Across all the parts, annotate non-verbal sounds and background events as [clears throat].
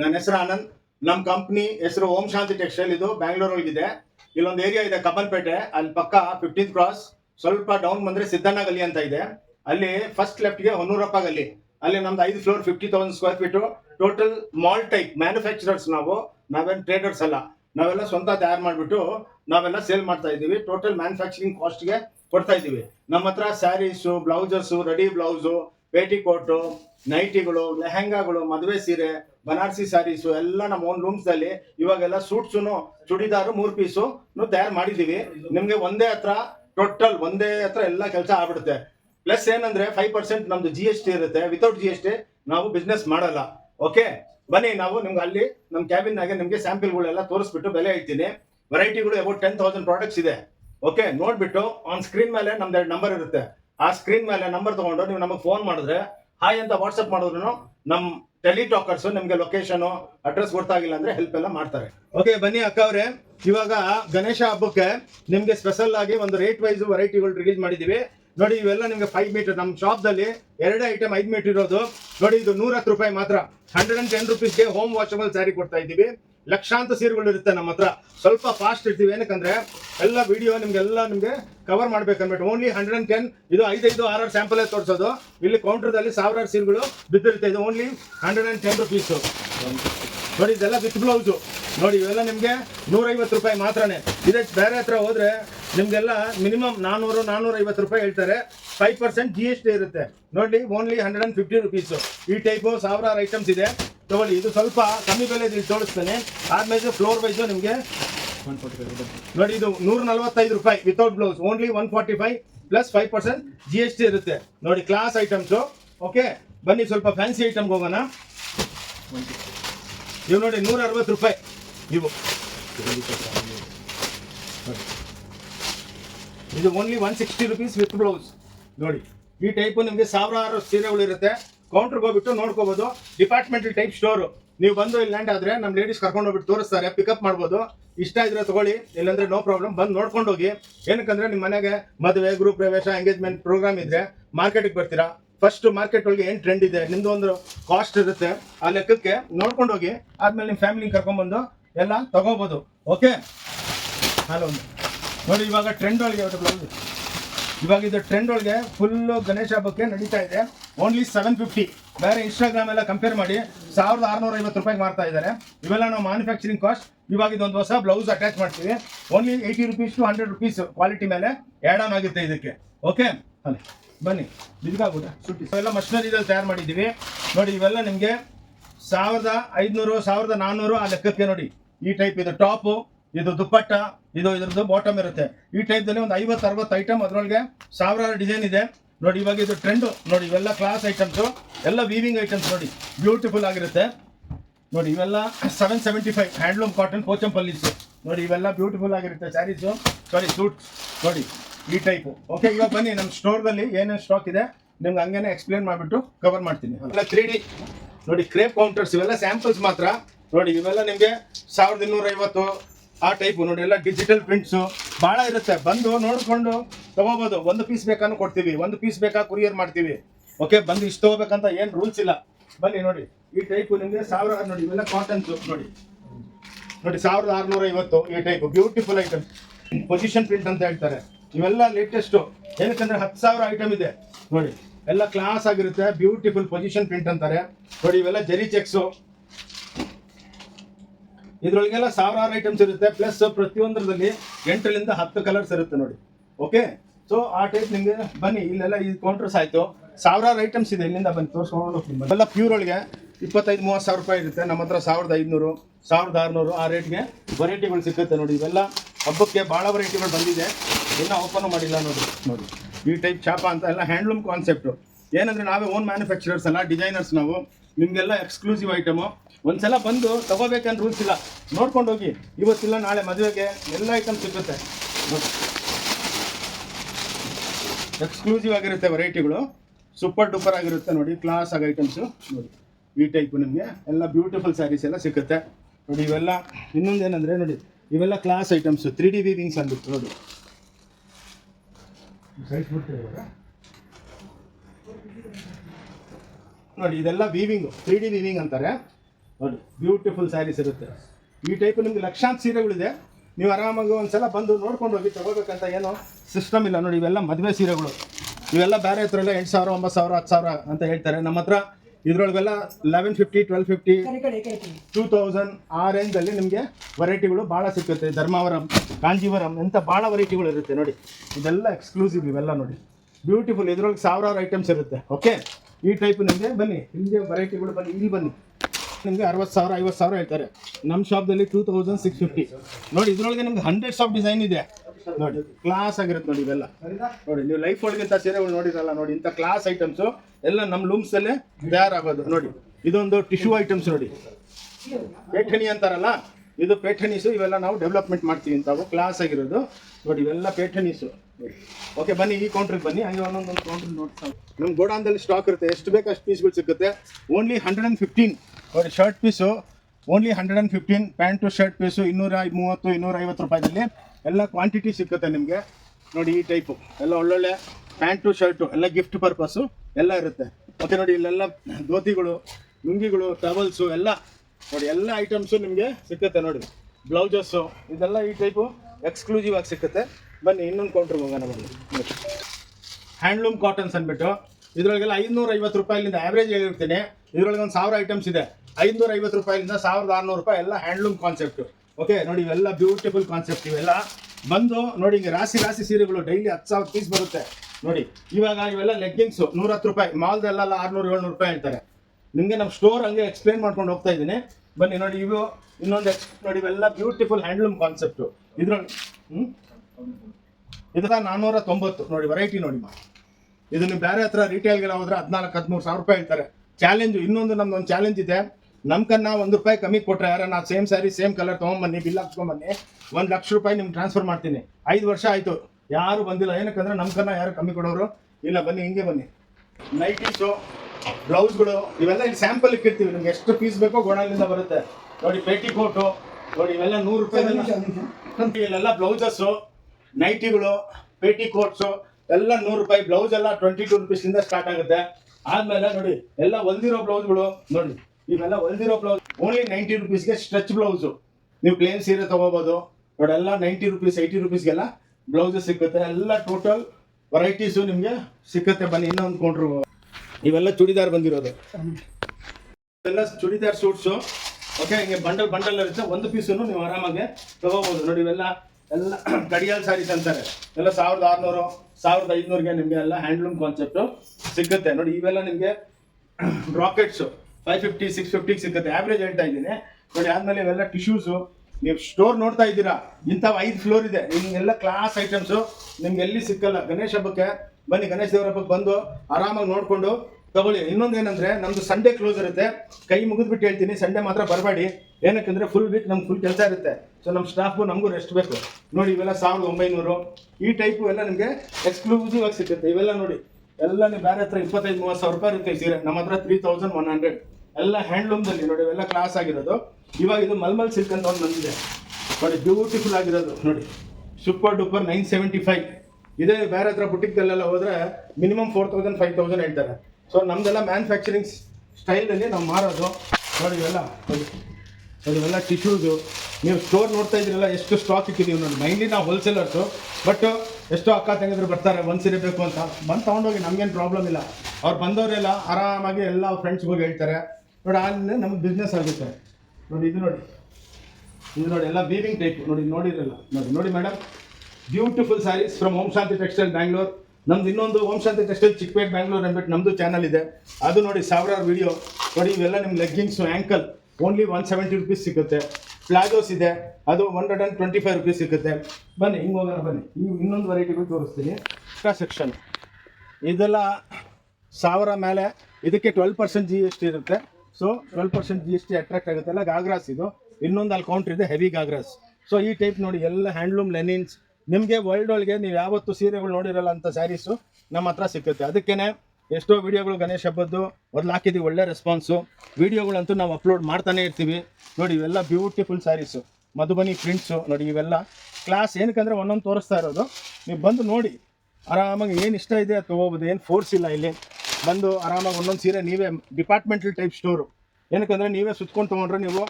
ನನ್ನ ಹೆಸರು ಆನಂದ್. ನಮ್ಮ ಕಂಪ್ನಿ ಹೆಸರು ಓಂ ಶಾಂತಿ ಟೆಕ್ಸ್ಟೈಲ್ ಇದು. ಬ್ಯಾಂಗ್ಳೂರ್ ಹೋಗಿದೆ ಇಲ್ಲೊಂದು ಏರಿಯಾ ಇದೆ ಕಬ್ಬನ್ಪೇಟೆ. ಅಲ್ಲಿ ಪಕ್ಕ ಫಿಫ್ಟೀನ್ ಕ್ರಾಸ್ ಸ್ವಲ್ಪ ಡೌನ್ ಬಂದ್ರೆ ಸಿದ್ದಣ್ಣ ಗಲ್ಲಿ ಅಂತ ಇದೆ. ಅಲ್ಲಿ ಫಸ್ಟ್ ಲೆಫ್ಟ್ಗೆ ಹೊನ್ನೂರಪ್ಪ ಗಲ್ಲಿ. ಅಲ್ಲಿ ನಮ್ದು ಐದು floor fifty thousand square feet total mall type manufacturers ನಾವು. ನಾವೇನು ಟ್ರೇಡರ್ಸ್ ಅಲ್ಲ. ನಾವೆಲ್ಲ ಸ್ವಂತ ತಯಾರು ಮಾಡಿಬಿಟ್ಟು ನಾವೆಲ್ಲ ಸೇಲ್ ಮಾಡ್ತಾ ಇದ್ದೀವಿ. ಟೋಟಲ್ ಮ್ಯಾನುಫ್ಯಾಕ್ಚರಿಂಗ್ ಕಾಸ್ಟ್ಗೆ ಕೊಡ್ತಾ ಇದ್ದೀವಿ. ನಮ್ಮ ಹತ್ರ saris blouses ready blouse petticoat ನೈಟಿಗಳು, ಲೆಹೆಂಗಾಗಳು, ಮದುವೆ ಸೀರೆ, ಬನಾರಸಿ ಸ್ಯಾರೀಸು ಎಲ್ಲ ನಮ್ಮ ಓನ್ ರೂಮ್ಸ್ದಲ್ಲಿ ಇವಾಗೆಲ್ಲ ಸೂಟ್ಸುನು ಚೂಡಿದಾರು ಮೂರು ಪೀಸು ತಯಾರು ಮಾಡಿದ್ದೀವಿ ನಿಮಗೆ ಒಂದೇ ಹತ್ರ ಟೋಟಲ್ ಒಂದೇ ಹತ್ರ ಎಲ್ಲ ಕೆಲಸ ಆಗ್ಬಿಡುತ್ತೆ. ಪ್ಲಸ್ ಏನಂದ್ರೆ ಫೈವ್ ಪರ್ಸೆಂಟ್ ನಮ್ದು ಜಿ ಎಸ್ ಟಿ ಇರುತ್ತೆ. ವಿತೌಟ್ ಜಿ ಎಸ್ ಟಿ ನಾವು ಬಿಸ್ನೆಸ್ ಮಾಡಲ್ಲ. ಓಕೆ ಬನ್ನಿ ನಾವು ನಿಮ್ಗೆ ಅಲ್ಲಿ ನಮ್ಮ ಕ್ಯಾಬಿನ್ನಾಗೆ ನಿಮಗೆ ಸ್ಯಾಂಪಲ್ಗಳೆಲ್ಲ ತೋರಿಸ್ಬಿಟ್ಟು ಬೆಲೆ ಹೇಳ್ತೀನಿ. ವೆರೈಟಿಗಳು ಅಬೌಟ್ ಟೆನ್ ತೌಸಂಡ್ ಪ್ರಾಡಕ್ಟ್ಸ್ ಇದೆ. ಓಕೆ ನೋಡ್ಬಿಟ್ಟು ಆನ್ ಸ್ಕ್ರೀನ್ ಮೇಲೆ ನಮ್ದು ಎರಡು ನಂಬರ್ ಇರುತ್ತೆ. ಆ ಸ್ಕ್ರೀನ್ ಮೇಲೆ ನಂಬರ್ ತಗೊಂಡು ನೀವು ನಮಗೆ ಫೋನ್ ಮಾಡಿದ್ರೆ ಹಾಯ್ ಅಂತ ವಾಟ್ಸಪ್ ಮಾಡಿದ್ರು ನಮ್ಮ ಟೆಲಿಟಾಕರ್ಸ್ ನಿಮಗೆ ಲೊಕೇಶನ್ ಅಡ್ರೆಸ್ ಗೊತ್ತಾಗಿಲ್ಲ ಅಂದ್ರೆ ಹೆಲ್ಪ್ ಎಲ್ಲ ಮಾಡ್ತಾರೆ. ಓಕೆ ಬನ್ನಿ ಅಕ್ಕ ಅವರೇ. ಇವಾಗ ಗಣೇಶ ಹಬ್ಬಕ್ಕೆ ನಿಮ್ಗೆ ಸ್ಪೆಷಲ್ ಆಗಿ ಒಂದು ರೇಟ್ ವೈಸ್ ವೆರೈಟಿಗಳು ರಿಲೀಸ್ ಮಾಡಿದೀವಿ ನೋಡಿ, ಇವೆಲ್ಲ ನಿಮ್ಗೆ ಫೈವ್ ಮೀಟರ್ ನಮ್ಮ ಶಾಪ್ದಲ್ಲಿ ಎರಡೇ ಐಟಮ್ ಐದು ಮೀಟರ್ ಇರೋದು. ನೋಡಿ, ಇದು ನೂರ ಹತ್ತು ರೂಪಾಯಿ ಮಾತ್ರ. ಹಂಡ್ರೆಡ್ ಅಂಡ್ ಟೆನ್ ರುಪೀಸ್ಗೆ ಹೋಮ್ ವಾಷಬಲ್ ಸ್ಯಾರಿ ಕೊಡ್ತಾ ಇದ್ದೀವಿ. ಲಕ್ಷಾಂತರ ಸೀರೆಗಳು ಇರುತ್ತೆ ನಮ್ಮ ಹತ್ರ. ಸ್ವಲ್ಪ ಫಾಸ್ಟ್ ಇರ್ತೀವಿ. ಏನಕ್ಕಂದ್ರೆ, ಎಲ್ಲ ವಿಡಿಯೋ ನಿಮ್ಗೆಲ್ಲ ನಿಮ್ಗೆ ಕವರ್ ಮಾಡ್ಬೇಕನ್ಬಿಟ್ಟು. ಓನ್ಲಿ ಹಂಡ್ರೆಡ್ ಅಂಡ್ ಟೆನ್ ಇದು ಐದೈದು, ಆರಾರು ಸ್ಯಾಂಪಲ್ ತೋರಿಸೋದು. ಇಲ್ಲಿ ಕೌಂಟರ್ದಲ್ಲಿ ಸಾವಿರಾರು ಸೀರೆಗಳು ಬಿದ್ದಿರುತ್ತೆ. ಇದು only hundred and ten rupees ನೋಡಿ, ಇದೆಲ್ಲ ವಿತ್ ಬ್ಲೌಸು ನೋಡಿ, ಇವೆಲ್ಲ ನಿಮಗೆ ನೂರೈವತ್ತು ರೂಪಾಯಿ ಮಾತ್ರನೇ. ಇದೇ ಬೇರೆ ಹತ್ರ ಹೋದ್ರೆ ನಿಮಗೆಲ್ಲ ಮಿನಿಮಮ್ ನಾನ್ನೂರು ನಾನ್ನೂರೈವತ್ತು ರೂಪಾಯಿ ಹೇಳ್ತಾರೆ. Five percent G S T ಇರುತ್ತೆ. ನೋಡಿ only hundred and fifty rupees ಈ ಟೈಪು ಸಾವಿರಾರು ಐಟಮ್ಸ್ ಇದೆ. ತಗೊಳ್ಳಿ, ಇದು ಸ್ವಲ್ಪ ಕಮ್ಮಿ ಬೆಲೆ ತೋರಿಸ್ತೇನೆ. ಆದ್ಮೇಲೆ ಫ್ಲೋರ್ ವೈಸು ನಿಮಗೆ ನೋಡಿ, ಇದು ನೂರ ನಲ್ವತ್ತೈದು ರೂಪಾಯಿ without blouse only one forty five plus five percent G S T ಇರುತ್ತೆ. ನೋಡಿ ಕ್ಲಾಸ್ ಐಟಮ್ಸು ಓಕೆ ಬನ್ನಿ, ಸ್ವಲ್ಪ ಫ್ಯಾನ್ಸಿ ಐಟಮ್ಗೆ ಹೋಗೋಣ. ಇವು ನೋಡಿ ನೂರ ಅರವತ್ತು ರೂಪಾಯಿ. ನೀವು. ಇದು only one sixty rupees with blouse ನೋಡಿ, ಈ ಟೈಪು ನಿಮಗೆ ಸಾವಿರಾರು ಸೀರೆಗಳು ಇರುತ್ತೆ ಕೌಂಟರ್ಗೆ ಹೋಗ್ಬಿಟ್ಟು ನೋಡ್ಕೋಬೋದು. ಡಿಪಾರ್ಟ್ಮೆಂಟಲ್ ಟೈಪ್ ಸ್ಟೋರು ನೀವು ಬಂದು ಇಲ್ಲಿ ಲ್ಯಾಂಡ್ ಆದರೆ ನಮ್ಮ ಲೇಡೀಸ್ ಕರ್ಕೊಂಡು ಹೋಗ್ಬಿಟ್ಟು ತೋರಿಸ್ತಾರೆ ಪಿಕಪ್ ಮಾಡ್ಬೋದು. ಇಷ್ಟ ಇದ್ರೆ ತಗೊಳ್ಳಿ, ಇಲ್ಲಾಂದ್ರೆ ನೋ ಪ್ರಾಬ್ಲಮ್ ಬಂದು ನೋಡ್ಕೊಂಡು ಹೋಗಿ ಏನಕ್ಕಂದ್ರೆ ನಿಮ್ಮ ಮನೆಗೆ ಮದುವೆ ಗ್ರೂಪ್ ಪ್ರವೇಶ ಎಂಗೇಜ್ಮೆಂಟ್ ಪ್ರೋಗ್ರಾಮ್ ಇದ್ರೆ ಮಾರ್ಕೆಟಿಗೆ ಬರ್ತೀರಾ? ಫಸ್ಟ್ ಮಾರ್ಕೆಟ್ ಒಳಗೆ ಏನು ಟ್ರೆಂಡ್ ಇದೆ? ನಿಮ್ದು ಒಂದು ಕಾಸ್ಟ್ ಇರುತ್ತೆ. ಆ ಲೆಕ್ಕಕ್ಕೆ ನೋಡ್ಕೊಂಡು ಹೋಗಿ. ಆದ್ಮೇಲೆ ನಿಮ್ಮ ಫ್ಯಾಮಿಲಿ ಕರ್ಕೊಂಡ್ಬಂದು ಎಲ್ಲ ತಗೋಬೋದು. ಓಕೆ ಹಲೋ ನೋಡಿ, ಇವಾಗ ಟ್ರೆಂಡ್ ಒಳಗೆ ಬ್ಲೌಸ್ ಇವಾಗ ಇದು ಟ್ರೆಂಡ್ ಒಳಗೆ ಫುಲ್ಲು ಗಣೇಶ ಹಬ್ಬಕ್ಕೆ ನಡೀತಾ ಇದೆ. ಓನ್ಲಿ ಸೆವೆನ್ ಫಿಫ್ಟಿ ಬೇರೆ ಇನ್ಸ್ಟಾಗ್ರಾಮ್ ಎಲ್ಲ ಕಂಪೇರ್ ಮಾಡಿ ಸಾವಿರದ ಆರುನೂರ ಐವತ್ತು ರೂಪಾಯಿಗೆ ಮಾರ್ತಾ ಇದ್ದಾರೆ. ಇವೆಲ್ಲ ನಾವು ಮ್ಯಾನುಫ್ಯಾಕ್ಚರಿಂಗ್ ಕಾಸ್ಟ್ ಇವಾಗ ಇದೊಂದು ಹೊಸ ಬ್ಲೌಸ್ ಅಟ್ಯಾಚ್ ಮಾಡ್ತೀವಿ. Only eighty rupees to hundred rupees quality ಮೇಲೆ ಆ್ಯಡ್ ಆನ್ ಆಗುತ್ತೆ ಇದಕ್ಕೆ. ಓಕೆ ಅಲ್ಲಿ ಬನ್ನಿ ಬಿದ್ಗಾಗ್ಬೋದಾ ಸುಟ್ಟಿ ಇವೆಲ್ಲ ಮಷಿನರಿದಲ್ಲಿ ತಯಾರು ಮಾಡಿದ್ದೀವಿ. ನೋಡಿ, ಇವೆಲ್ಲ ನಿಮಗೆ ಸಾವಿರದ ಐದುನೂರು, ಸಾವಿರದ ನಾನ್ನೂರು ಆ ಲೆಕ್ಕಕ್ಕೆ ನೋಡಿ. ಈ ಟೈಪ್ ಇದು ಟಾಪು ಇದು ದುಪ್ಪಟ್ಟ, ಇದು ಇದ್ರದ್ದು ಬಾಟಮ್ ಇರುತ್ತೆ. ಈ ಟೈಪ್ದಲ್ಲಿ ಒಂದು ಐವತ್ತು, ಅರವತ್ತು ಐಟಮ್ ಅದರೊಳಗೆ ಸಾವಿರಾರು ಡಿಸೈನ್ ಇದೆ. ನೋಡಿ, ಇವಾಗ ಇದು ಟ್ರೆಂಡು ನೋಡಿ, ಇವೆಲ್ಲ ಕ್ಲಾಸ್ ಐಟಮ್ಸು ಎಲ್ಲ ವೀವಿಂಗ್ ಐಟಮ್ಸ್ ನೋಡಿ. ಬ್ಯೂಟಿಫುಲ್ ಆಗಿರುತ್ತೆ. ನೋಡಿ, ಇವೆಲ್ಲ seven seventy five handloom cotton Pochampallis ನೋಡಿ, ಇವೆಲ್ಲ ಬ್ಯೂಟಿಫುಲ್ ಆಗಿರುತ್ತೆ ಸ್ಯಾರೀಸು ಸಾರಿ ಸೂಟ್ಸ್ ನೋಡಿ ಈ ಟೈಪು ಓಕೆ ಇವಾಗ ಬನ್ನಿ ನಮ್ಮ ಸ್ಟೋರ್ದಲ್ಲಿ ಏನೇನು ಸ್ಟಾಕ್ ಇದೆ, ನಿಮ್ಗೆ ಹಂಗೇನೆ ಎಕ್ಸ್ಪ್ಲೇನ್ ಮಾಡಿಬಿಟ್ಟು ಕವರ್ ಮಾಡ್ತೀನಿ. ಅಲ್ಲ ತ್ರೀ ಡಿ ನೋಡಿ ಕ್ರೇಪ್ ಕೌಂಟರ್ಸ್ ಇವೆಲ್ಲ ಸ್ಯಾಂಪಲ್ಸ್ ಮಾತ್ರ. ನೋಡಿ, ಇವೆಲ್ಲ ನಿಮಗೆ ಸಾವಿರದ ಇನ್ನೂರ ಐವತ್ತು, ಆ ಟೈಪು ನೋಡಿ, ಎಲ್ಲ ಡಿಜಿಟಲ್ ಪ್ರಿಂಟ್ಸು ಭಾಳ ಇರುತ್ತೆ. ಬಂದು ನೋಡಿಕೊಂಡು ತಗೋಬೋದು. ಒಂದು ಪೀಸ್ ಬೇಕಾನು ಕೊಡ್ತೀವಿ. ಒಂದು ಪೀಸ್ ಬೇಕಾ ಕುರಿಯರ್ ಮಾಡ್ತೀವಿ. ಓಕೆ ಬಂದು ಇಷ್ಟು ತಗೋಬೇಕಂತ ಏನು ರೂಲ್ಸ್ ಇಲ್ಲ. ಬನ್ನಿ, ನೋಡಿ. ಈ ಟೈಪು ನಿಮಗೆ ಸಾವಿರ, ನೋಡಿ, ಇವೆಲ್ಲ ಕಾಟನ್ಸು ನೋಡಿ. ನೋಡಿ, ಸಾವಿರದ ಆರುನೂರ ಐವತ್ತು ಈ type beautiful item position print ಅಂತ ಹೇಳ್ತಾರೆ. ಇವೆಲ್ಲ ಲೇಟೆಸ್ಟು ಏನಕ್ಕಂದ್ರೆ ಹತ್ತು ಸಾವಿರ ಐಟಮ್ ಇದೆ. ನೋಡಿ. ಎಲ್ಲ ಕ್ಲಾಸ್ ಆಗಿರುತ್ತೆ ಬ್ಯೂಟಿಫುಲ್ ಪೊಸಿಷನ್ ಪ್ರಿಂಟ್ ಅಂತಾರೆ. ನೋಡಿ ಇವೆಲ್ಲ ಜರಿ ಚೆಕ್ಸು ಇದ್ರೊಳಗೆಲ್ಲ ಸಾವಿರಾರು ಐಟಮ್ಸ್ ಇರುತ್ತೆ. ಪ್ಲಸ್ ಪ್ರತಿಯೊಂದರಲ್ಲಿ ಎಂಟರಿಂದ ಹತ್ತು ಕಲರ್ಸ್ ಇರುತ್ತೆ ನೋಡಿ. ಓಕೆ ಸೊ ಆ ಟೈಪ್ ನಿಮಗೆ ಬನ್ನಿ. ಇಲ್ಲೆಲ್ಲ ಈ ಕೌಂಟರ್ಸ್ ಆಯಿತು. ಸಾವಿರಾರು ಐಟಮ್ಸ್ ಇದೆ. ಇಲ್ಲಿಂದ ಬನ್ನಿ. ತೋರಿಸ್ಕೊಂಡು ಹೋಗ್ತೀನಿ. ಎಲ್ಲ ಪ್ಯೂರ್ ಒಳಗೆ ಇಪ್ಪತ್ತೈದು ಮೂವತ್ತು ಸಾವಿರ ರೂಪಾಯಿ ಇರುತ್ತೆ. ನಮ್ಮ ಹತ್ರ ಸಾವಿರದ ಐದುನೂರು ಸಾವಿರದ ಆರುನೂರು ಆ ರೇಟ್ಗೆ ವೆರೈಟಿಗಳು ಸಿಗುತ್ತೆ ನೋಡಿ. ಇವೆಲ್ಲ ಹಬ್ಬಕ್ಕೆ ಭಾಳ ವೆರೈಟಿಗಳು ಬಂದಿದೆ. ಇನ್ನೂ ಓಪನ್ ಮಾಡಿಲ್ಲ ನೋಡಿ ನೋಡಿ. ಈ ಟೈಪ್ ಚಾಪ ಅಂತ ಎಲ್ಲ ಹ್ಯಾಂಡ್ಲೂಮ್ ಕಾನ್ಸೆಪ್ಟು ಏನಂದ್ರೆ ನಾವೇ ಓನ್ ಮ್ಯಾನುಫ್ಯಾಕ್ಚರರ್ಸ್ ಅಲ್ಲ ಡಿಸೈನರ್ಸ್ ನಾವು. ನಿಮಗೆಲ್ಲ ಎಕ್ಸ್ಕ್ಲೂಸಿವ್ ಐಟಮು ಒಂದ್ಸಲ ಬಂದು ತಗೋಬೇಕಂತ ರೂಲ್ಸ್ ಇಲ್ಲ. ನೋಡ್ಕೊಂಡು ಹೋಗಿ. ಇವತ್ತಿಲ್ಲ ನಾಳೆ ಮದುವೆಗೆ ಎಲ್ಲ ಐಟಮ್ ಸಿಗುತ್ತೆ. ಎಕ್ಸ್ಕ್ಲೂಸಿವ್ ಆಗಿರುತ್ತೆ ವೆರೈಟಿಗಳು ಸೂಪರ್ ಡೂಪರ್ ಆಗಿರುತ್ತೆ ನೋಡಿ ಕ್ಲಾಸ್ ಆಗ ಐಟಮ್ಸು ನೋಡಿ. ಈ ಟೈಪು ನಿಮಗೆ ಎಲ್ಲ ಬ್ಯೂಟಿಫುಲ್ ಸ್ಯಾರೀಸ್ ಎಲ್ಲ ಸಿಗುತ್ತೆ. ನೋಡಿ ಇವೆಲ್ಲ ಇನ್ನೊಂದು ಏನಂದರೆ ನೋಡಿ ಇವೆಲ್ಲ class items three D weavings ಅಂದ್ಬಿಟ್ಟು ನೋಡಿ. ನೋಡಿ ಇದೆಲ್ಲ ವೀವಿಂಗು ತ್ರೀ ಡಿ ವೀವಿಂಗ್ ಅಂತಾರೆ. ನೋಡಿ ಬ್ಯೂಟಿಫುಲ್ ಸ್ಯಾರೀಸ್ ಇರುತ್ತೆ. ಈ ಟೈಪ್ ನಿಮ್ಗೆ ಲಕ್ಷಾಂತ ಸೀರೆಗಳಿದೆ. ನೀವು ಆರಾಮಾಗಿ ಒಂದ್ಸಲ ಬಂದು ನೋಡ್ಕೊಂಡು ಹೋಗಿ ತಗೋಬೇಕಂತ ಏನು ಸಿಸ್ಟಮ್ ಇಲ್ಲ. ನೋಡಿ ಇವೆಲ್ಲ ಮದುವೆ ಸೀರೆಗಳು. ಇವೆಲ್ಲ ಬೇರೆ ಹತ್ರ ಎಲ್ಲ ಎಂಟು ಸಾವಿರ ಒಂಬತ್ತು ಸಾವಿರ ಹತ್ತು ಸಾವಿರ ಅಂತ ಹೇಳ್ತಾರೆ. ನಮ್ಮ ಹತ್ರ ಇದ್ರೊಳಗೆಲ್ಲ eleven fifty twelve fifty two thousand ಆ ರೇಂಜಲ್ಲಿ ನಿಮಗೆ ವೆರೈಟಿಗಳು ಭಾಳ ಸಿಕ್ಕುತ್ತೆ. ಧರ್ಮಾವರಂ ಕಾಂಜೀವರಂ ಎಂಥ ಭಾಳ ವೆರೈಟಿಗಳು ಇರುತ್ತೆ ನೋಡಿ. ಇದೆಲ್ಲ ಎಕ್ಸ್ಕ್ಲೂಸಿವ್ ಇವೆಲ್ಲ ನೋಡಿ. ಬ್ಯೂಟಿಫುಲ್ ಇದ್ರೊಳಗೆ ಸಾವಿರಾರು ಐಟಮ್ಸ್ ಇರುತ್ತೆ. ಓಕೆ ಈ ಟೈಪ್ ನಿಮಗೆ ಬನ್ನಿ. ನಿಮಗೆ ವೆರೈಟಿಗಳು ಬನ್ನಿ. ಇಲ್ಲಿ ಬನ್ನಿ. ನಿಮಗೆ ಅರವತ್ತು ಸಾವಿರ ಐವತ್ತು ಸಾವಿರ ಹೇಳ್ತಾರೆ. ನಮ್ಮ ಶಾಪ್ದಲ್ಲಿ ಟೂ ತೌಸಂಡ್ ಸಿಕ್ಸ್ ಫಿಫ್ಟಿ ನೋಡಿ ಇದ್ರೊಳಗೆ ನಿಮ್ಗೆ ಹಂಡ್ರೆಡ್ಸ್ ಆಫ್ ಡಿಸೈನ್ ಇದೆ. ನೋಡಿ ಕ್ಲಾಸ್ ಆಗಿರುತ್ತೆ ನೋಡಿ ಇವೆಲ್ಲ. ನೋಡಿ ನೀವು ಲೈಫ್ ಒಳಗಿಂತ ಸೀರೆಗಳು ನೋಡಿರಲ್ಲ ನೋಡಿ ಇಂಥ ಕ್ಲಾಸ್ ಐಟಮ್ಸು ಎಲ್ಲ ನಮ್ಮ ಲೂಮ್ಸಲ್ಲೇ ತಯಾರಾಗೋದು ನೋಡಿ ಇದೊಂದು ಟಿಶ್ಯೂ ಐಟಮ್ಸ್ ನೋಡಿ. ಪೇಠಣಿ ಅಂತಾರಲ್ಲ ಇದು ಪೇಠಣೀಸು ಇವೆಲ್ಲ ನಾವು ಡೆವಲಪ್ಮೆಂಟ್ ಮಾಡ್ತೀವಿ ಇಂಥವು ಕ್ಲಾಸ್ ಆಗಿರೋದು. ನೋಡಿ ಇವೆಲ್ಲ ಪೇಠಣೀಸು ಓಕೆ ಬನ್ನಿ ಈ ಕೌಂಟ್ರಿಗೆ ಬನ್ನಿ. ಹಂಗೆ ಒಂದೊಂದು ಕೌಂಟ್ರ್ ನೋಡ್ತಾ ನಮ್ಮ ಗೋಡಾನ್ದಲ್ಲಿ ಸ್ಟಾಕ್ ಇರುತ್ತೆ. ಎಷ್ಟು ಬೇಕು ಅಷ್ಟು ಪೀಸ್ಗಳು ಸಿಗುತ್ತೆ. ಓನ್ಲಿ ಹಂಡ್ರೆಡ್ ಆ್ಯಂಡ್ ಫಿಫ್ಟೀನ್ ನೋಡಿ shirt piece only hundred and fifteen pant shirt piece ಇನ್ನೂರ ಮೂವತ್ತು ಇನ್ನೂರ ಐವತ್ತು ರೂಪಾಯಿದಲ್ಲಿ ಎಲ್ಲ ಕ್ವಾಂಟಿಟಿ ಸಿಗುತ್ತೆ ನಿಮಗೆ. ನೋಡಿ ಈ ಟೈಪು ಎಲ್ಲ ಒಳ್ಳೊಳ್ಳೆ ಪ್ಯಾಂಟು ಶರ್ಟು ಎಲ್ಲ ಗಿಫ್ಟ್ ಪರ್ಪಸ್ಸು ಎಲ್ಲ ಇರುತ್ತೆ. ಮತ್ತು ನೋಡಿ ಇಲ್ಲೆಲ್ಲ ಧೋತಿಗಳು ಲುಂಗಿಗಳು ಟವಲ್ಸು ಎಲ್ಲ ನೋಡಿ ಎಲ್ಲ ಐಟಮ್ಸು ನಿಮಗೆ ಸಿಕ್ಕುತ್ತೆ ನೋಡಿ. ಬ್ಲೌಸಸ್ಸು ಇದೆಲ್ಲ ಈ ಟೈಪು ಎಕ್ಸ್ಕ್ಲೂಸಿವ್ ಆಗಿ ಸಿಕ್ಕುತ್ತೆ. ಬನ್ನಿ, ಇನ್ನೊಂದು ಕೌಂಟ್ರಿಗೆ ಹೋಗೋಣ ಬನ್ನಿ. ಹ್ಯಾಂಡ್ಲೂಮ್ ಕಾಟನ್ಸ್ ಅಂದ್ಬಿಟ್ಟು, ಇದರೊಳಗೆಲ್ಲ ಐನೂರ ಐವತ್ತು ರೂಪಾಯಿಲಿಂದ ಆ್ಯಾವ್ರೇಜ್ ಹೇಳಿರ್ತೀನಿ. ಇದರೊಳಗೆ ಒಂದು ಸಾವಿರ ಐಟಮ್ಸ್ ಇದೆ. ಐನೂರ ಐವತ್ತು ರೂಪಾಯಿಂದ ಸಾವಿರದ ಆರುನೂರು ರೂಪಾಯಿ ಎಲ್ಲ ಹ್ಯಾಂಡ್ಲೂಮ್ ಕಾನ್ಸೆಪ್ಟ್ ಓಕೆ ನೋಡಿ ಇವೆಲ್ಲ ಬ್ಯೂಟಿಫುಲ್ ಕಾನ್ಸೆಪ್ಟ್ ಇವೆಲ್ಲ. ಬಂದು ನೋಡಿ ಹಿಂಗೆ ರಾಶಿ ರಾಶಿ ಸೀರೆಗಳು ಡೈಲಿ ಹತ್ತು ಸಾವಿರ ಪೀಸ್ ಬರುತ್ತೆ. ನೋಡಿ, ಇವಾಗ ಇವೆಲ್ಲ ಲೆಗ್ಗಿಂಗ್ಸು ನೂರ ಹತ್ತು ರೂಪಾಯಿ ಮಾಲ್ದೆಲ್ಲ ಆರುನೂರು, ಏಳ್ನೂರು ರೂಪಾಯಿ ಹೇಳ್ತಾರೆ. ನಿಮಗೆ ನಮ್ಮ ಸ್ಟೋರ್ ಹಂಗೆ ಎಕ್ಸ್ಪ್ಲೇನ್ ಮಾಡ್ಕೊಂಡು ಹೋಗ್ತಾ ಇದ್ದೀನಿ. ಬನ್ನಿ ನೋಡಿ ಇವು, ಇನ್ನೊಂದು ಎಕ್ಸ್ ನೋಡಿ ಇವೆಲ್ಲ ಬ್ಯೂಟಿಫುಲ್ ಹ್ಯಾಂಡ್ಲೂಮ್ ಕಾನ್ಸೆಪ್ಟು ಇದ್ರಲ್ಲಿ ಹ್ಞೂ ಇದರ ನಾನ್ನೂರ ತೊಂಬತ್ತು ನೋಡಿ ವೆರೈಟಿ ನೋಡಿ ಮಾ ಇದನ್ನು ಬೇರೆ ಹತ್ರ ರಿಟೇಲ್ಗೆಲ್ಲ ಹೋದ್ರೆ ಹದಿನಾಲ್ಕು, ಹದಿಮೂರು ಸಾವಿರ ರೂಪಾಯಿ ಹೇಳ್ತಾರೆ. ಚಾಲೆಂಜು ಇನ್ನೊಂದು ನಮ್ದು ಒಂದು ಚಾಲೆಂಜ್ ಇದೆ. ನಮ್ಮ ಕನ್ನ ಒಂದು ರೂಪಾಯಿ ಕಮ್ಮಿ ಕೊಟ್ಟರೆ ಯಾರ ನಾ ಸೇಮ್ ಸ್ಯಾರಿ ಸೇಮ್ ಕಲರ್ ತೊಗೊಂಬನ್ನಿ ಬಿಲ್ ಹಾಕ್ಸ್ಕೊಂಬನ್ನಿ ಒಂದು ಲಕ್ಷ ರೂಪಾಯಿ ನಿಮ್ಗೆ ಟ್ರಾನ್ಸ್ಫರ್ ಮಾಡ್ತೀನಿ. ಐದು ವರ್ಷ ಆಯಿತು. ಯಾರು ಬಂದಿಲ್ಲ. ಏನಕ್ಕಂದ್ರೆ ನಮ್ಮ ಕನ್ನ ಯಾರು ಕಮ್ಮಿ ಕೊಡೋರು? ಇಲ್ಲ ಬನ್ನಿ ಹಿಂಗೆ ಬನ್ನಿ. ನೈಟೀಸು ಬ್ಲೌಸ್ಗಳು ಇವೆಲ್ಲ ಇಲ್ಲಿ ಸ್ಯಾಂಪಲ್ ಇಟ್ಟಿರ್ತೀವಿ ನಿಮ್ಗೆ ಎಷ್ಟು ಪೀಸ್ ಬೇಕೋ ಗೋಡಾಲಿಂದ ಬರುತ್ತೆ. ನೋಡಿ ಪೇಟಿ ಕೋಟು ನೋಡಿ ಇವೆಲ್ಲ ನೂರು ರೂಪಾಯಿ ಇಲ್ಲೆಲ್ಲ ಬ್ಲೌಸಸ್ಸು ನೈಟಿಗಳು ಪೇಟಿ ಕೋಟ್ಸು ಎಲ್ಲ ನೂರು ರೂಪಾಯಿ. ಬ್ಲೌಸ್ ಎಲ್ಲ ಟ್ವೆಂಟಿ ಟೂ ರುಪೀಸಿಂದ ಸ್ಟಾರ್ಟ್ ಆಗುತ್ತೆ. ಆದ್ಮೇಲೆ ನೋಡಿ ಎಲ್ಲ ಹೊಲ್ದಿರೋ ಬ್ಲೌಸ್ಗಳು ನೋಡಿ. ಇವೆಲ್ಲ ಹೊಲ್ದಿರೋ ಬ್ಲೌಸ್ ಓನ್ಲಿ ನೈಂಟಿ ರುಪೀಸ್ಗೆ ಸ್ಟ್ರೆಚ್ ಬ್ಲೌಸು ನೀವು ಪ್ಲೇನ್ ಸೀರೆ ತಗೋಬೋದು. ನೋಡಿ ಎಲ್ಲ ನೈಂಟಿ ರುಪೀಸ್ ಏಯ್ಟಿ ರುಪೀಸ್ಗೆಲ್ಲ ಬ್ಲೌಸ್ ಸಿಗುತ್ತೆ. ಎಲ್ಲ ಟೋಟಲ್ ವೆರೈಟೀಸು ನಿಮಗೆ ಸಿಕ್ಕತ್ತೆ ಬನ್ನಿ, ಇನ್ನೊಂದು ಕೊಂಡ್ರು ಇವೆಲ್ಲ ಚೂಡಿದಾರ್ ಬಂದಿರೋದು. ಇವೆಲ್ಲ ಚೂಡಿದಾರ್ ಸೂಟ್ಸು ಓಕೆ ಹಿಂಗೆ ಬಂಡಲ್ ಬಂಡಲ್ ಇರುತ್ತೆ. ಒಂದು ಪೀಸನ್ನು ನೀವು ಆರಾಮಾಗಿ ತಗೋಬೋದು. ನೋಡಿ, ಇವೆಲ್ಲ, ಎಲ್ಲ [clears throat] ಗಡಿಯಾಲ್ ಸ್ಯಾರೀಸ್ ಅಂತಾರೆ. ಎಲ್ಲ ಸಾವಿರದ ಆರುನೂರು, ಸಾವಿರದ ಐದುನೂರಿಗೆ ನಿಮಗೆ ಎಲ್ಲ ಹ್ಯಾಂಡ್ಲೂಮ್ ಕಾನ್ಸೆಪ್ಟು ಸಿಗುತ್ತೆ. ನೋಡಿ, ಇವೆಲ್ಲ ನಿಮಗೆ ರಾಕೆಟ್ಸು [clears throat] ಫೈವ್ ಫಿಫ್ಟಿ ಸಿಕ್ಸ್ ಫಿಫ್ಟಿಗೆ ಸಿಗುತ್ತೆ. ಆವ್ರೇಜ್ ಹೇಳ್ತಾ ಇದ್ದೀನಿ. ನೋಡಿ, ಆದ್ಮೇಲೆ ಇವೆಲ್ಲ ಟಿಶ್ಯೂಸು ನೀವು ಸ್ಟೋರ್ ನೋಡ್ತಾ ಇದ್ದೀರಾ? ಇಂಥವು ಐದು ಫ್ಲೋರ್ ಇದೆ. ನಿಮಗೆಲ್ಲ ಕ್ಲಾಸ್ ಐಟಮ್ಸು ನಿಮ್ಗೆ ಎಲ್ಲಿ ಸಿಕ್ಕಲ್ಲ. ಗಣೇಶ ಹಬ್ಬಕ್ಕೆ ಬನ್ನಿ, ಗಣೇಶ ದೇವರ ಹಬ್ಬಕ್ಕೆ ಬಂದು ಆರಾಮಾಗಿ ನೋಡಿಕೊಂಡು ತಗೊಳ್ಳಿ. ಇನ್ನೊಂದು ಏನಂದ್ರೆ, ನಮ್ದು ಸಂಡೇ ಕ್ಲೋಸ್ ಇರುತ್ತೆ. ಕೈ ಮುಗಿದ್ಬಿಟ್ಟು ಹೇಳ್ತೀನಿ ಸಂಡೇ ಮಾತ್ರ ಬರಬೇಡಿ. ಏನಕ್ಕೆಂದ್ರೆ ಫುಲ್ ವೀಕ್ ನಮ್ಗೆ ಫುಲ್ ಕೆಲಸ ಇರುತ್ತೆ. ಸೊ ನಮ್ಮ ಸ್ಟಾಫು ನಮಗೂ ರೆಸ್ಟ್ ಬೇಕು. ನೋಡಿ, ಇವೆಲ್ಲ ಸಾವಿರದ ಒಂಬೈನೂರು. ಈ ಟೈಪು ಎಲ್ಲ ನಿಮಗೆ ಎಕ್ಸ್ಕ್ಲೂಸಿವ್ ಆಗಿ ಸಿಗುತ್ತೆ ಇವೆಲ್ಲ ನೋಡಿ, ಎಲ್ಲ ನೀವು ಬೇರೆ ಹತ್ರ ಇಪ್ಪತ್ತೈದು, ಮೂವತ್ತು ಸಾವಿರ ರೂಪಾಯಿ ಇರುತ್ತೆ ಸೀರೆ. ನಮ್ಮ ಹತ್ರ ತ್ರೀ ತೌಸಂಡ್ ಒನ್ ಹಂಡ್ರೆಡ್ ಎಲ್ಲ ಹ್ಯಾಂಡ್ಲೂಮ್ದಲ್ಲಿ ನೋಡಿ, ಇವೆಲ್ಲ ಕ್ಲಾಸ್ ಆಗಿರೋದು. ಇವಾಗ ಇದು ಮಲ್ಮಲ್ ಸಿಲ್ಕ್ ಅಂತ ಒಂದು ಬಂದಿದೆ. ನೋಡಿ ಬ್ಯೂಟಿಫುಲ್ ಆಗಿರೋದು. ನೋಡಿ super duper nine seventy five ಇದೇ ಬೇರೆ ಹತ್ರ ಬುಟಿಕ್ದಲ್ಲೆಲ್ಲ ಹೋದ್ರೆ minimum four thousand five thousand ಹೇಳ್ತಾರೆ. ಸೊ ನಮ್ದೆಲ್ಲ ಮ್ಯಾನುಫ್ಯಾಕ್ಚರಿಂಗ್ ಸ್ಟೈಲಲ್ಲಿ ನಾವು ಮಾರೋದು. ನೋಡಿ, ಇವೆಲ್ಲ ನೋಡಿ. ಇವೆಲ್ಲ ಟಿಶ್ಯೂಸು ನೀವು ಸ್ಟೋರ್ ನೋಡ್ತಾ ಇದ್ದೀರಲ್ಲ, ಎಷ್ಟು ಸ್ಟಾಕ್ ಇಟ್ಟಿದ್ದೀವಿ ನೋಡಿ. ಮೈನ್ಲಿ ನಾವು ಹೋಲ್ಸೇಲರ್ಸು ಬಟ್ ಎಷ್ಟೋ ಅಕ್ಕ ತಂಗಿದ್ರು ಬರ್ತಾರೆ, ಒಂದು ಸೀರೆ ಬೇಕು ಅಂತ. ಬಂದು ತೊಗೊಂಡೋಗಿ ನಮಗೇನು ಪ್ರಾಬ್ಲಮ್ ಇಲ್ಲ. ಅವ್ರು ಬಂದವರೆಲ್ಲ ಆರಾಮಾಗಿ ಎಲ್ಲ ಫ್ರೆಂಡ್ಸ್ಗಳಿಗೆ ಹೇಳ್ತಾರೆ. ನೋಡಿ, ಅಲ್ಲಿ ನಮ್ಗೆ ಬಿಸ್ನೆಸ್ ಆಗುತ್ತೆ. ನೋಡಿ, ಇದು ನೋಡಿ. ಇದು ನೋಡಿ, ಎಲ್ಲ ಬೀವಿಂಗ್ ಟೈಪ್ ನೋಡಿ, ನೋಡಿರಲ್ಲ. ನೋಡಿ ನೋಡಿ madam beautiful saris from Om Shanti textile Bangalore ನಮ್ದು ಇನ್ನೊಂದು ಓಂ ಶಾಂತಿ ಟೆಕ್ಸ್ಟೈಲ್ ಚಿಕ್ಕಪೇಟ್ ಬ್ಯಾಂಗ್ಳೂರ್ ಅಂದ್ಬಿಟ್ಟು ನಮ್ಮದು ಚಾನಲ್ ಇದೆ. ಅದು ನೋಡಿ, ಸಾವಿರಾರು ವಿಡಿಯೋ ನೋಡಿ, ಇವೆಲ್ಲ ನಿಮ್ಮ leggings ankle only one seventy rupees ಸಿಗುತ್ತೆ. ಪ್ಲಾಜೋಸ್ ಇದೆ. ಅದು one hundred and twenty five rupees ಸಿಗುತ್ತೆ. ಬನ್ನಿ, ಹಿಂಗೆ ಹೋಗೋಣ, ಬನ್ನಿ. ಈ ಇನ್ನೊಂದು ವೆರೈಟಿಗಳು ತೋರಿಸ್ತೀನಿ. ಸೆಕ್ಷನ್ ಇದೆಲ್ಲ ಸಾವಿರ ಮೇಲೆ, ಇದಕ್ಕೆ twelve percent G S T ಇರುತ್ತೆ. So twelve percent G S T attract ಆಗುತ್ತೆ ಎಲ್ಲ ಗಾಗ್ರಾಸ್ ಇದು. ಇನ್ನೊಂದು ಅಲ್ಲಿ ಕೌಂಟ್ರ್ ಇದೆ ಹೆವಿ ಗಾಗ್ರಾಸ್ ಸೊ ಈ ಟೈಪ್ ನೋಡಿ, ಎಲ್ಲ ಹ್ಯಾಂಡ್ಲೂಮ್ ಲೆನಿನ್ಸ್ ನಿಮಗೆ ವರ್ಲ್ಡ್ ಒಳಗೆ ನೀವು ಯಾವತ್ತು ಸೀರೆಗಳು ನೋಡಿರಲ್ಲ ಅಂತ ಸ್ಯಾರೀಸು ನಮ್ಮ ಹತ್ರ ಸಿಕ್ಕುತ್ತೆ. ಅದಕ್ಕೇನೆ ಎಷ್ಟೋ ವೀಡಿಯೋಗಳು ಗಣೇಶ ಹಬ್ಬದ್ದು, ಮೊದಲು ಹಾಕಿದ್ದೀವಿ ಒಳ್ಳೆ ರೆಸ್ಪಾನ್ಸು ವಿಡಿಯೋಗಳಂತೂ ನಾವು ಅಪ್ಲೋಡ್ ಮಾಡ್ತಾನೆ ಇರ್ತೀವಿ. ನೋಡಿ, ಇವೆಲ್ಲ ಬ್ಯೂಟಿಫುಲ್ ಸ್ಯಾರೀಸು ಮಧುಬನಿ ಪ್ರಿಂಟ್ಸು ನೋಡಿ, ಇವೆಲ್ಲ. ಕ್ಲಾಸ್ ಏನಕ್ಕಂದರೆ ಒಂದೊಂದು ತೋರಿಸ್ತಾ ಇರೋದು. ನೀವು ಬಂದು ನೋಡಿ. ಆರಾಮಾಗಿ ಏನು ಇಷ್ಟ ಇದೆ ಅದು ತೊಗೋಬೋದು. ಏನು ಫೋರ್ಸ್ ಇಲ್ಲ ಇಲ್ಲಿ. ಬಂದು ಆರಾಮಾಗಿ ಒಂದೊಂದು ಸೀರೆ ನೀವೇ ಡಿಪಾರ್ಟ್ಮೆಂಟಲ್ ಟೈಪ್ ಸ್ಟೋರು ಏನಕ್ಕಂದರೆ ನೀವೇ ಸುತ್ಕೊಂಡು ತೊಗೊಂಡ್ರೆ ನೀವು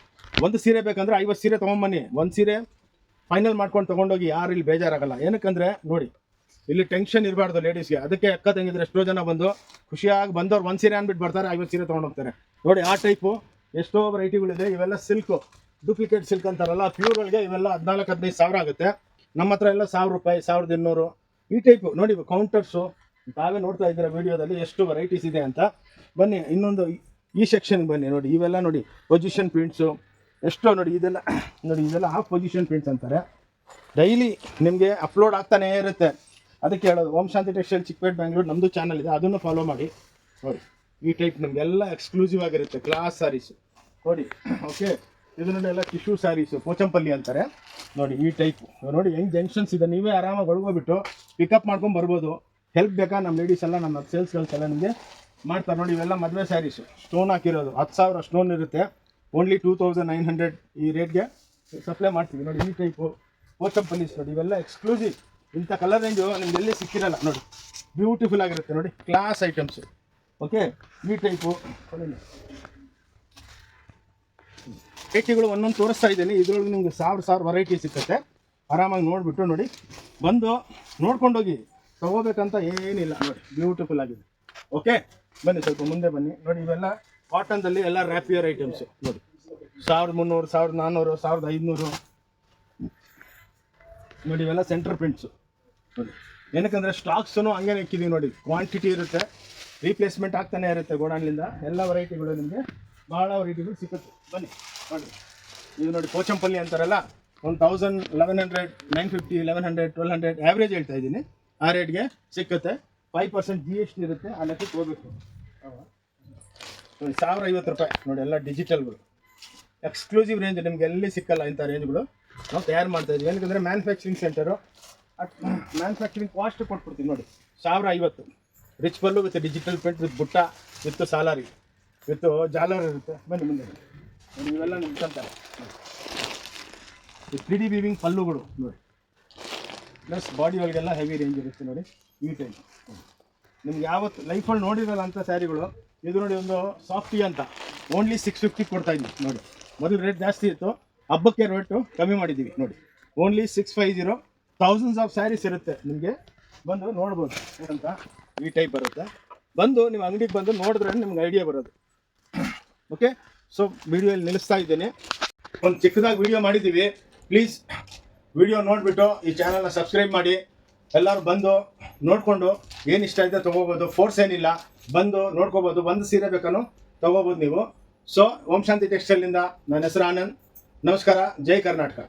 ಒಂದು ಸೀರೆ ಬೇಕಂದ್ರೆ ಐವತ್ತು ಸೀರೆ ತೊಗೊಂಬನ್ನಿ. ಒಂದು ಸೀರೆ ಫೈನಲ್ ಮಾಡ್ಕೊಂಡು ತೊಗೊಂಡೋಗಿ ಯಾರು ಇಲ್ಲಿ ಬೇಜಾರಾಗಲ್ಲ. ಏನಕ್ಕಂದ್ರೆ ನೋಡಿ, ಇಲ್ಲಿ ಟೆನ್ಷನ್ ಇರಬಾರ್ದು ಲೇಡೀಸ್ಗೆ ಅದಕ್ಕೆ ಅಕ್ಕ ತಂಗಿದ್ರೆ ಎಷ್ಟೋ ಜನ ಬಂದು ಖುಷಿಯಾಗಿ ಬಂದವ್ರು ಒಂದು ಸೀರೆ ಅಂದ್ಬಿಟ್ಟು ಬರ್ತಾರೆ, ಐವತ್ತು ಸೀರೆ ತೊಗೊಂಡೋಗ್ತಾರೆ. ನೋಡಿ, ಆ ಟೈಪು ಎಷ್ಟೋ ವೆರೈಟಿಗಳಿದೆ ಇವೆಲ್ಲ ಸಿಲ್ಕು ಡೂಪ್ಲಿಕೇಟ್ ಸಿಲ್ಕ್ ಅಂತಾರಲ್ಲ ಪ್ಯೂರ್ಗಳಿಗೆ ಇವೆಲ್ಲ ಹದಿನಾಲ್ಕು, ಹದಿನೈದು ಸಾವಿರ ಆಗುತ್ತೆ. ನಮ್ಮ ಹತ್ರ ಎಲ್ಲ ಸಾವಿರ ರೂಪಾಯಿ, ಸಾವಿರದ ಇನ್ನೂರು ಈ ಟೈಪು ನೋಡಿ ಕೌಂಟರ್ಸು ತಾವೇ ನೋಡ್ತಾ ಇದ್ದೀರಾ ವಿಡಿಯೋದಲ್ಲಿ ಎಷ್ಟು ವೆರೈಟೀಸ್ ಇದೆ ಅಂತ. ಬನ್ನಿ, ಇನ್ನೊಂದು ಈ- ಸೆಕ್ಷನ್ಗೆ ಬನ್ನಿ ನೋಡಿ, ಇವೆಲ್ಲ ನೋಡಿ ಪೊಸಿಷನ್ ಪ್ರಿಂಟ್ಸು ಎಷ್ಟೋ ನೋಡಿ, ಇದೆಲ್ಲ ನೋಡಿ, ಇದೆಲ್ಲ ಹಾಫ್ ಪೊಸಿಷನ್ ಪ್ರಿಂಟ್ಸ್ ಅಂತಾರೆ. ಡೈಲಿ ನಿಮಗೆ ಅಪ್ಲೋಡ್ ಆಗ್ತಾನೇ ಇರುತ್ತೆ. ಅದಕ್ಕೆ ಹೇಳೋದು, ಓಂ ಶಾಂತಿ ಟೆಕ್ಸ್ಟೈಲ್ ಚಿಕ್ಕಪೇಟ್ ಬ್ಯಾಂಗ್ಳೂರ್ ನಮ್ಮದು ಚಾನಲ್ ಇದೆ, ಅದನ್ನು ಫಾಲೋ ಮಾಡಿ. ನೋಡಿ, ಈ ಟೈಪ್ ನಮಗೆಲ್ಲ ಎಕ್ಸ್ಕ್ಲೂಸಿವ್ ಆಗಿರುತ್ತೆ ಕ್ಲಾಸ್ ಸ್ಯಾರೀಸು ನೋಡಿ ಓಕೆ ಇದನ್ನೆಲ್ಲ ಟಿಶ್ಯೂ ಸ್ಯಾರೀಸು ಪೋಚಂಪಲ್ಲಿ ಅಂತಾರೆ. ನೋಡಿ, ಈ ಟೈಪು ನೋಡಿ, ಹೆಂಗೆ ಜಂಕ್ಷನ್ಸ್ ಇದೆ, ನೀವೇ ಆರಾಮಾಗಿ ಒಳಗೋಗ್ಬಿಟ್ಟು ಪಿಕಪ್ ಮಾಡ್ಕೊಂಡು ಬರ್ಬೋದು. ಹೆಲ್ಪ್ ಬೇಕಾ? ನಮ್ಮ ಲೇಡೀಸ್ ಎಲ್ಲ, ನಮ್ಮ ಸೇಲ್ಸ್ ಗರ್ಲ್ಸ್ ಎಲ್ಲ ನಿಮಗೆ ಮಾಡ್ತಾರೆ. ನೋಡಿ, ಇವೆಲ್ಲ ಮದುವೆ ಸ್ಯಾರೀಸು ಸ್ಟೋನ್ ಹಾಕಿರೋದು. ಹತ್ತು ಸಾವಿರ ಸ್ಟೋನ್ ಇರುತ್ತೆ. Only two thousand nine hundred ಈ ರೇಟ್ಗೆ ಸಪ್ಲೈ ಮಾಡ್ತೀವಿ. ನೋಡಿ, ಈ ಟೈಪು ಪೋಚಂಪಲ್ಲೀಸ್ ನೋಡಿ, ಇವೆಲ್ಲ ಎಕ್ಸ್ಕ್ಲೂಸಿವ್ ಇಂಥ ಕಲರ್ ರೇಂಜು ನಿಮ್ಗೆ ಎಲ್ಲಿ ಸಿಕ್ಕಿರಲ್ಲ, ನೋಡಿ. ಬ್ಯೂಟಿಫುಲ್ ಆಗಿರುತ್ತೆ, ನೋಡಿ. ಕ್ಲಾಸ್ ಐಟಮ್ಸು ಓಕೆ ಈ ಟೈಪು ರೇಟಿಗಳು ಒಂದೊಂದು ತೋರಿಸ್ತಾ ಇದ್ದೀನಿ. ಇದರೊಳಗೆ ನಿಮ್ಗೆ ಸಾವಿರ ಸಾವಿರ ವೆರೈಟಿ ಸಿಕ್ಕತ್ತೆ. ಆರಾಮಾಗಿ ನೋಡಿಬಿಟ್ಟು ನೋಡಿ. ಬಂದು ನೋಡ್ಕೊಂಡೋಗಿ. ತಗೋಬೇಕಂತ ಏನಿಲ್ಲ. ನೋಡಿ ಬ್ಯೂಟಿಫುಲ್ ಆಗಿದೆ. ಓಕೆ ಬನ್ನಿ, ಸ್ವಲ್ಪ ಮುಂದೆ ಬನ್ನಿ. ನೋಡಿ, ಇವೆಲ್ಲ ಕಾಟನ್ದಲ್ಲಿ ಎಲ್ಲ ರ್ಯಾಪಿಯರ್ ಐಟಮ್ಸು ನೋಡಿ, ಸಾವಿರದ ಮುನ್ನೂರು, ಸಾವಿರದ ನಾನ್ನೂರು ಸಾವಿರದ ಐದುನೂರು. ನೋಡಿ, ಇವೆಲ್ಲ ಸೆಂಟರ್ ಪ್ರಿಂಟ್ಸು ನೋಡಿ, ಏನಕ್ಕಂದ್ರೆ ಸ್ಟಾಕ್ಸೂ ಹಂಗೇನೆ ಇಕ್ಕಿದೀವಿ ನೋಡಿ. ಕ್ವಾಂಟಿಟಿ ಇರುತ್ತೆ ರೀಪ್ಲೇಸ್ಮೆಂಟ್ ಆಗ್ತಾನೆ ಇರುತ್ತೆ ಗೋಡಾನ್ಲಿಂದ ಎಲ್ಲ ವೆರೈಟಿಗಳು ನಿಮಗೆ ಭಾಳ ವೆರೈಟಿಗಳು ಸಿಗುತ್ತೆ. ಬನ್ನಿ, ನೋಡಿ. ಇದು ನೋಡಿ ಕೋಚಂಪಲ್ಲಿ ಅಂತಾರಲ್ಲ one thousand eleven hundred nine fifty eleven hundred twelve hundred average ಹೇಳ್ತಾ ಇದ್ದೀನಿ. ಆ ರೇಟ್ಗೆ ಸಿಕ್ಕುತ್ತೆ. Five percent G S T ಇರುತ್ತೆ, ಆ ಲೆಕ್ಕಕ್ಕೆ ಹೋಗ್ಬೇಕು. ಸಾವಿರ ಐವತ್ತು ರೂಪಾಯಿ. ನೋಡಿ, ಎಲ್ಲ ಡಿಜಿಟಲ್ಗಳು ಎಕ್ಸ್ಕ್ಲೂಸಿವ್ ರೇಂಜ್ ನಿಮ್ಗೆ ಎಲ್ಲಿ ಸಿಕ್ಕಲ್ಲ ಇಂಥ ರೇಂಜ್ಗಳು ನಾವು ತಯಾರು ಮಾಡ್ತಾ ಇದ್ದೀವಿ. ಏನಕ್ಕೆ ಮ್ಯಾನುಫ್ಯಾಕ್ಚರಿಂಗ್ ಸೆಂಟರು ಮ್ಯಾನುಫ್ಯಾಕ್ಚರಿಂಗ್ ಕಾಸ್ಟ್ ಕೊಟ್ಬಿಡ್ತೀವಿ ನೋಡಿ. ಸಾವಿರ ಐವತ್ತು. Rich pallu with digital print with butta with salari with jalar ಇರುತ್ತೆ. ಬನ್ನಿ ಮುಂದೆ ಇವೆಲ್ಲ ನಿಂತ್ಕೊಂತಾರೆ ತ್ರೀ ಡಿ ಬೀವಿಂಗ್ ಪಲ್ಲುಗಳು, ನೋಡಿ. ಪ್ಲಸ್ ಬಾಡಿ ಒಳಗೆಲ್ಲ ಹೆವಿ ರೇಂಜ್ ಇರುತ್ತೆ ನೋಡಿ, ಈ ಟೈಪ್ ನಿಮ್ಗೆ ಯಾವತ್ತು ಲೈಫಲ್ಲಿ ನೋಡಿರಲ್ಲ ಅಂತ ಸ್ಯಾರಿಗಳು, ಇದು ನೋಡಿ ಒಂದು ಸಾಫ್ಟಿ ಅಂತ. ಓನ್ಲಿ ಸಿಕ್ಸ್ ಫಿಫ್ಟಿ ಕೊಡ್ತಾ ಇದ್ವಿ, ನೋಡಿ. ಮೊದಲು ರೇಟ್ ಜಾಸ್ತಿ ಇತ್ತು, ಹಬ್ಬಕ್ಕೆ ರೇಟು ಕಮ್ಮಿ ಮಾಡಿದ್ದೀವಿ, ನೋಡಿ. Only six five zero thousands of saris ಇರುತ್ತೆ ನಿಮಗೆ. ಬಂದು ನೋಡ್ಬೋದು ಅಂತ ಈ ಟೈಪ್ ಬರುತ್ತೆ. ಬಂದು ನಿಮ್ಮ ಅಂಗಡಿಗೆ ಬಂದು ನೋಡಿದ್ರೆ ನಿಮ್ಗೆ ಐಡಿಯಾ ಬರೋದು. ಓಕೆ ಸೊ ವಿಡಿಯೋ ಇಲ್ಲಿ ನಿಲ್ಲಿಸ್ತಾ ಇದ್ದೇನೆ. ಒಂದು ಚಿಕ್ಕದಾಗಿ ವಿಡಿಯೋ ಮಾಡಿದ್ದೀವಿ. ಪ್ಲೀಸ್ ವಿಡಿಯೋ ನೋಡಿಬಿಟ್ಟು ಈ ಚಾನಲ್ನ ಸಬ್ಸ್ಕ್ರೈಬ್ ಮಾಡಿ. ಎಲ್ಲರೂ ಬಂದು ನೋಡಿಕೊಂಡು ಏನು ಇಷ್ಟ ಇದೆ ತೊಗೋಬೋದು. ಫೋರ್ಸ್ ಏನಿಲ್ಲ. ಬಂದು ನೋಡ್ಕೋಬೋದು. ಒಂದು ಸೀರೆ ಬೇಕನ್ನು ತೊಗೋಬೋದು ನೀವು. ಸೊ ಓಂ ಶಾಂತಿ ಟೆಕ್ಸ್ಟೈಲಿಂದ ನನ್ನ ಹೆಸರು ಆನಂದ್. ನಮಸ್ಕಾರ. ಜೈ ಕರ್ನಾಟಕ.